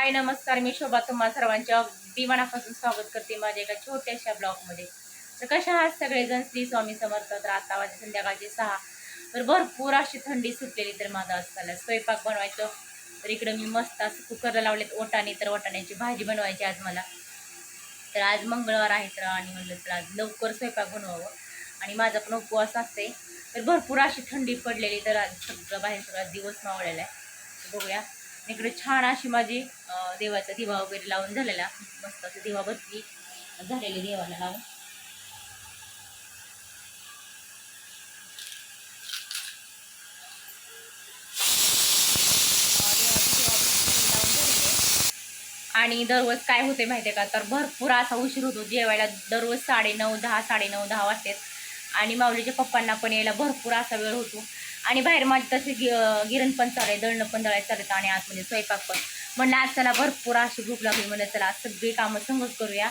हाय नमस्कार. मी शोभा. तुम्हा सर्वांच्या अगदी मनापासून स्वागत करते माझ्या एका छोट्याशा ब्लॉगमध्ये. तर कशा आहात सगळेजण? श्री स्वामी समर्थ. तर आता वाजले संध्याकाळचे सहा. तर भरपूर अशी थंडी सुटलेली तर माझा असताना. स्वयंपाक बनवायचं. तर इकडं मी मस्त असं कुकरला लावलेत ओटाणे तर ओटाण्याची भाजी बनवायची आज मला. तर आज मंगळवार आहे तर आणि म्हणलं तर आज लवकर स्वयंपाक बनवावं. आणि माझा पण उपवास असते. तर भरपूर अशी थंडी पडलेली तर आज सगळं बाहेर सगळा दिवस मावळलेला आहे. बघूया. इकडे छान अशी माझी देवाचा दिवा वगैरे लावून झालेला. मस्त असं दिवा बत्ती झालेली देवाला लावून. आणि दररोज काय होते माहितीये का? तर भरपूर असा उशीर होतो. जेवायला दररोज साडे नऊ दहा साडे नऊ दहा वाजतात. आणि माऊलीच्या पप्पांना पण यायला भरपूर असा वेळ होतो. आणि बाहेर माझी तसे गि गिरण पण चालू आहे दळणं पण दळायला चालत आणि आतमध्ये म्हणजे स्वयंपाक पण. म्हणलं आज चला भरपूर अशी भूक लागली म्हणलं चला आज सगळी कामं संगच करूया.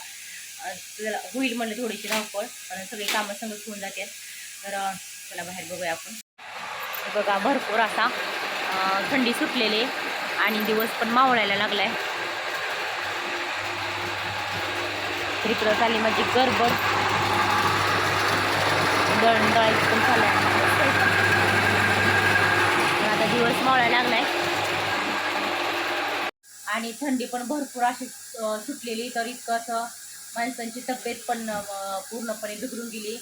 चला होईल म्हणलं थोडीशी धावपळ कारण सगळी कामं संगत होऊन जाते. तर चला बाहेर बघूया आपण. बघा भरपूर असा थंडी सुटलेली आहे आणि दिवस पण मावळायला लागला आहे तिकडं झाली माझी गरबड दळण दळायची पण चालू आहे. दिवस मावळायला लागलाय. आणि थंडी पण भरपूर अशी सुटलेली तर इतकं असं माणसांची तब्येत पण पूर्णपणे बिघडून गेली.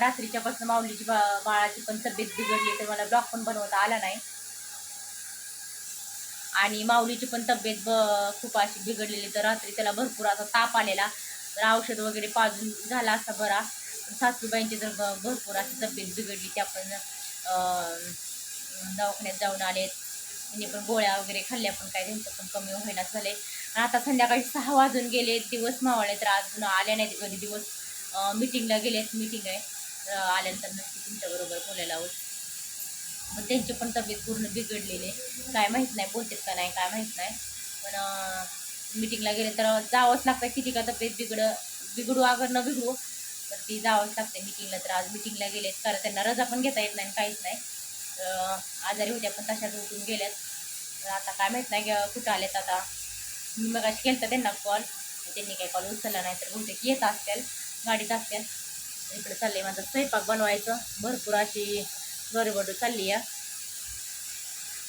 रात्रीच्या पासून माऊलीची बा बाळाची पण तब्येत बिघडली तर मला ब्लॉग पण बनवता आला नाही. आणि माऊलीची पण तब्येत ब खूप अशी बिघडलेली तर रात्री त्याला भरपूर असा ताप आलेला. तर औषध वगैरे पाजून झाला असा बरा. सासूबाईंची तर भरपूर अशी तब्येत बिघडली त्या पण अं, दवाखान्यात जाऊन आलेत. त्यांनी पण गोळ्या वगैरे खाल्ल्या पण काय त्यांचं पण कमी होईनाच झाले आणि आता संध्याकाळी सहा वाजून गेले दिवस मावळले तर अजून आल्या नाहीत. घरी दिवस मिटिंगला गेलेत. मिटिंग आहे. तर आल्यानंतर नक्की तुमच्याबरोबर बोलायला आहोत मग त्यांची पण तब्येत पूर्ण बिघडलेली आहे. काय माहीत नाही बोलतेत का नाही काय माहीत नाही. पण मिटिंगला गेले तर जावंच लागतं किती का तब्येत बिघड बिघडू अगर न बिघडू. तर ती जावंच लागते मिटिंगला तर आज मिटिंगला गेलेत. कारण त्यांना रजा पण घेता येत नाही काहीच नाही. आजारी होत्या पण तशाच उठून गेल्यात तर आता काय माहीत नाही कुठं आलेत आता. मी मग केलं त्यांना कॉल त्यांनी काही कॉल उचलला नाही तर बहुतेक येत असतील गाडीत असतील. इकडे चाललंय माझं स्वयंपाक बनवायचं. भरपूर अशी गरबडू चालली आहे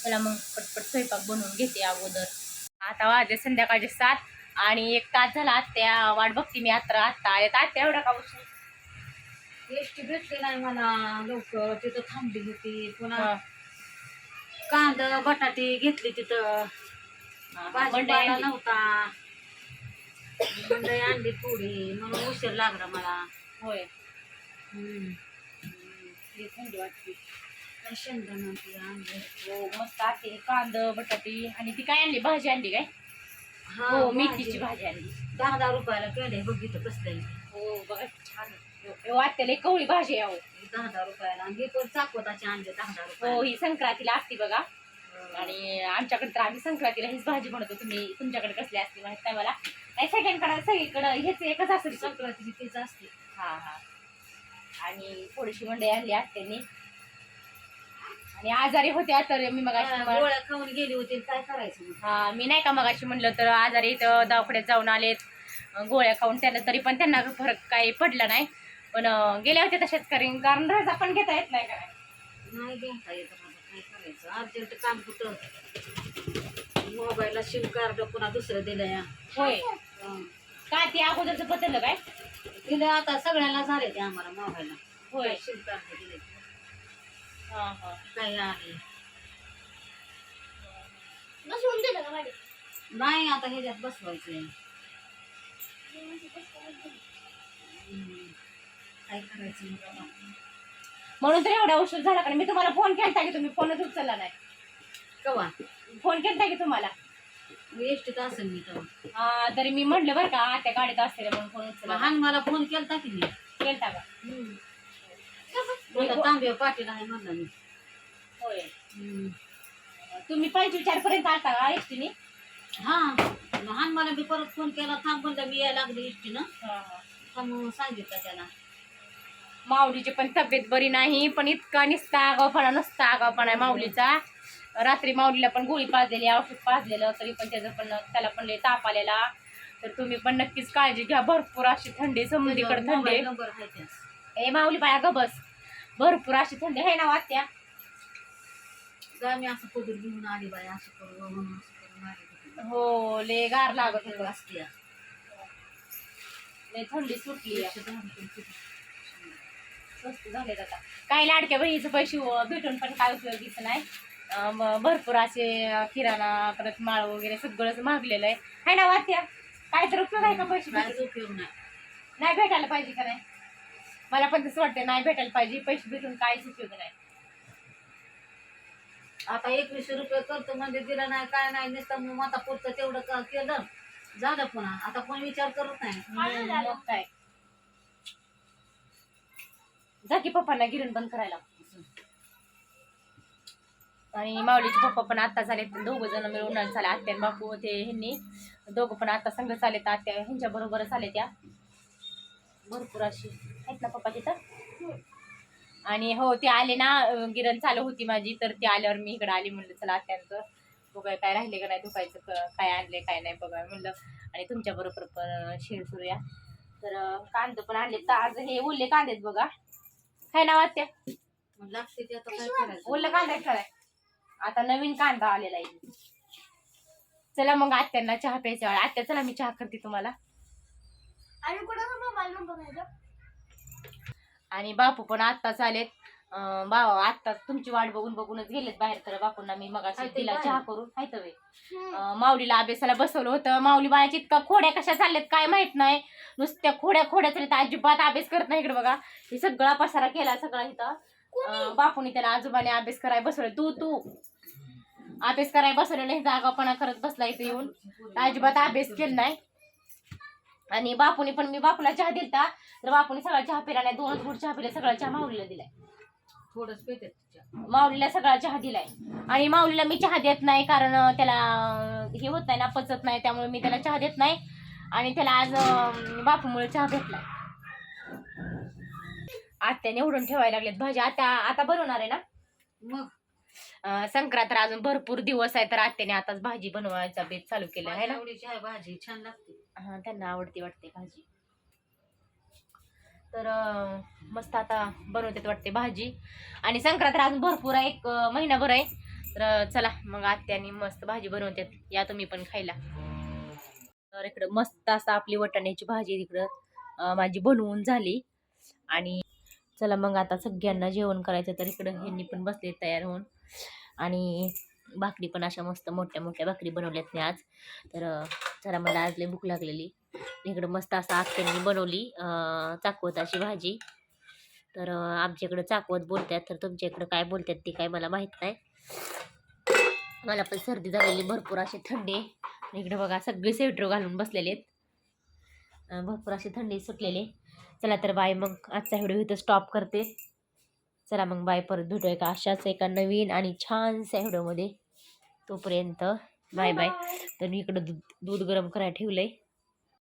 चला मग पटपट स्वयंपाक बनवून घेते अगोदर. आता वाजे संध्याकाळचे सात आणि एक तास झाला आत्या. वाट बघते मी आता आत्ता आले तर आत्या एवढा का उशीर एसटी भेटली नाही मला. लवकर तिथं थांबली होती. पुन्हा. कांदा बटाटे घेतली तिथं. भाजीपाला. नव्हता. मंडई आणली थोडी. म्हणून उशीर लागला मला. होय. थंडी वाटते. काय शेंगदाणा ते आणले हो मस्त आते कांद बटाटी आणि ती काय आणली? भाजी आणली काय? हा. मेथीची भाजी आणली. दहा दहा रुपयाला केले बघितलं कसलं आहे. हो बघा छान. वाटते कवळी भाजी आहे. दहा दहा रुपयाला आणि हे पण चाकवताचे आणले दहा दहा हो ही संक्रांतीला असते बघा. आणि आमच्याकडे तर आम्ही संक्रांतीला हीच भाजी बनवतो तुम्ही तुमच्याकडे कसली असते माहीत नाही मला. नाही सगळ्यांकडे सगळीकडे हेच एकच असेल संक्रांतीची तीच असते. हा हा. आणि थोडीशी मंडई आणली आत्यानी. आणि आजारी होत्या तर मी मग गोळ्या खाऊन गेली होती काय करायचं मग? हा मी नाही का मगाशी म्हणलं तर आजारी इथं दवाखान्यात जाऊन आलेत. अं, गोळ्या खाऊन त्याला तरी पण त्यांना फरक काही पडला नाही. पण अं, गेले होते तसेच करीन. कारण रजा पण घेता येत नाही काय नाही घेता येत काय करायचं? अर्जंट काम कुठं? मोबाईलला सिम कार्ड पुन्हा दुसरं दिलं या होय. हं. का ते अगोदरचं बदललं काय दिलं आता सगळ्यांना झाले ते आम्हाला मोबाईलला. होय. सिम कार्ड दिले हा हा. काय आहे. नाही आता ह्याच्यात बसवायचंय. हं. काय करायचं आता? म्हणून तर एवढा उशीर झाला कारण मी तुम्हाला फोन केलता की तुम्ही फोनच उचलला नाही. कवा? फोन केलता की तुम्हाला? एसटीत असेल मी तर हा, तरी मी म्हटलं बरं का त्या गाडीत असते म्हणून फोन उचलला लहान मला फोन केलता की नाही? केलता का? आता तांबे पाटील आहे म्हणलं मी. होय. हं. तुम्ही पाहिजे विचारपर्यंत आलता का एसटीने? हा. लहान मला मी परत फोन केला थांब म्हणलं मी यायला लागली इष्टीनं थांब सांगितलं त्याला. माऊलीची पण तब्येत बरी नाही पण इतका निसता आगावपणा नसता आगावपणा आहे माऊलीचा. रात्री माऊलीला पण गोळी पाजलेली औषध पाजलेलं तरी पण त्याचं पण त्याला पण लय ताप आलेला. तर तुम्ही पण नक्कीच काळजी घ्या भरपूर अशी थंडी समुद्रीकडे थंडी. ए माऊली बाया ग बस. भरपूर अशी थंडी आहे ना वाटत्या जा मी असं पदर घेऊन आली बाई असं करू म्हणून असं करून आली हो लय गार लागत असते. थंडी सुटली. स्वस्त झालेत आता. काही लाडक्या बहिणीचे पैसे भेटून पण काय उपयोगीच नाही. भरपूर असे किराणा परत माळ वगैरे सगळंच मागलेलं आहे. हाय ना वाट्या काय तर उपयोग आहे का पैसे काहीच भेटून? उपयोग नाही. नाही भेटायला पाहिजे का नाही? मला पण तसं वाटतं नाही भेटायला पाहिजे. पैसे भेटून काहीच उपयोग नाही. आता एकवीसशे रुपये करतो म्हणजे दिला नाही काय नाही नुसतं मग आता पुढचं तेवढं केलं? झालं पुन्हा. आता कोण विचार करत नाही. काय? जा की पप्पांना गिरण बंद करायला. आणि माऊलीचे पप्पा पण आता झाले दोघं जण मिळून झाले. आत्या बापू ते ह्यांनी. दोघं पण आता संघ चालेत आत्या ह्यांच्या बरोबरच आले त्या. भरपूर अशी आहेत ना पप्पा तिथं? आणि हो ते आले ना गिरण चालू होती माझी. तर ते आल्यावर मी इकडे आली म्हणलं चला आत्यांचं बघा काय राहिले का नाही दुखायचं काय आणले काय नाही बघा म्हणलं. आणि तुमच्या बरोबर पण शेअर करूया तर कांदे पण आणले तर आज हे ओले कांदेत बघा. काय नाव आत्या मग लागते ते आता काय करायचं? ओलं कांदा आहे खरं आता नवीन कांदा आलेला आहे. चला मग आत्यांना चहा प्यायचा वेळ आत्या चला मी चहा करते तुम्हाला. आणि बापू पण आत्ताच आलेत. अं, बा आत्ता तुमची वाट बघून बघूनच गेलेत बाहेर तर बापूंना मी मग तिला. चहा करून. हायत वे अं, माऊलीला अभ्यासाला बसवलं होतं. माऊली बाळाची इतका खोड्या कशा चालल्यात काय माहीत नाही. नुसत्या खोड्या खोड्या तरी अजिबात अभ्यास करत नाही इकडे बघा. हे सगळा पसारा केला सगळा इथं. बापूने त्याला आजोबाने अभ्यास करायला बसवलं. तू तू. अभ्यास करायला बसवलेलं हे जागापणा करत बसला इथे येऊन. अजिबात अभ्यास केला नाही. आणि बापूने पण मी बापूला चहा दिलता. तर बापूने सगळा चहा पिला नाही. दोनच गुड चहा पिला सगळा चहा माऊलीला दिलाय. थोडंच पेते तिच्या. माऊलीला सगळा चहा दिलाय. आणि माऊलीला मी चहा देत नाही कारण त्याला हे होत नाही ना पचत नाही त्यामुळे मी त्याला चहा देत नाही. आणि त्याला आज बापूमुळे चहा भेटलाय. आत्याने उडून ठेवायला लागलेत भाजी आता आता बनवणार आहे ना? मग? संक्रांत तर अजून भरपूर दिवस आहे तर आत्याने आताच भाजी बनवायचा बेत चालू केला आहे ना? भाजी छान लागते. हा त्यांना आवडते वाटते भाजी. तर मस्त आता बनवतात वाटते भाजी. आणि संक्रांत अजून भरपूर आहे एक महिनाभर आहे. तर चला मग आत्याने मस्त भाजी बनवतात या तुम्ही पण खायला. तर इकडं मस्त असं आपली वटाण्याची भाजी तिकडं माझी बनवून झाली. आणि चला मग आता सगळ्यांना जेवण करायचं तर इकडं ह्यांनी पण बसले तयार होऊन. आणि भाकरी पण अशा मस्त मोठ्या मोठ्या भाकरी बनवल्यात मी आज. तर चला मला आज लय भूक लागलेली. इकडं मस्त असं आत्यांनी बनवली अं, चाकवत अशी भाजी. तर आमच्याकडं चाकवत बोलतात तर तुमच्या इकडं काय बोलतात ते काय मला माहीत नाही. मला पण सर्दी झालेली भरपूर अशी थंडी आहे. इकडं बघा सगळे स्वेटर घालून बसलेले आहेत. भरपूर अशी थंडी सुटलेली आहे. चला तर बाय मग आजचा व्हिडिओ इथं स्टॉप करते. चला मग बाय परत भेटूया का अशाच एका नवीन आणि छानशा व्हिडिओमध्ये. तोपर्यंत बाय बाय. तर मी इकडं दूध दूध गरम करायला ठेवलंय.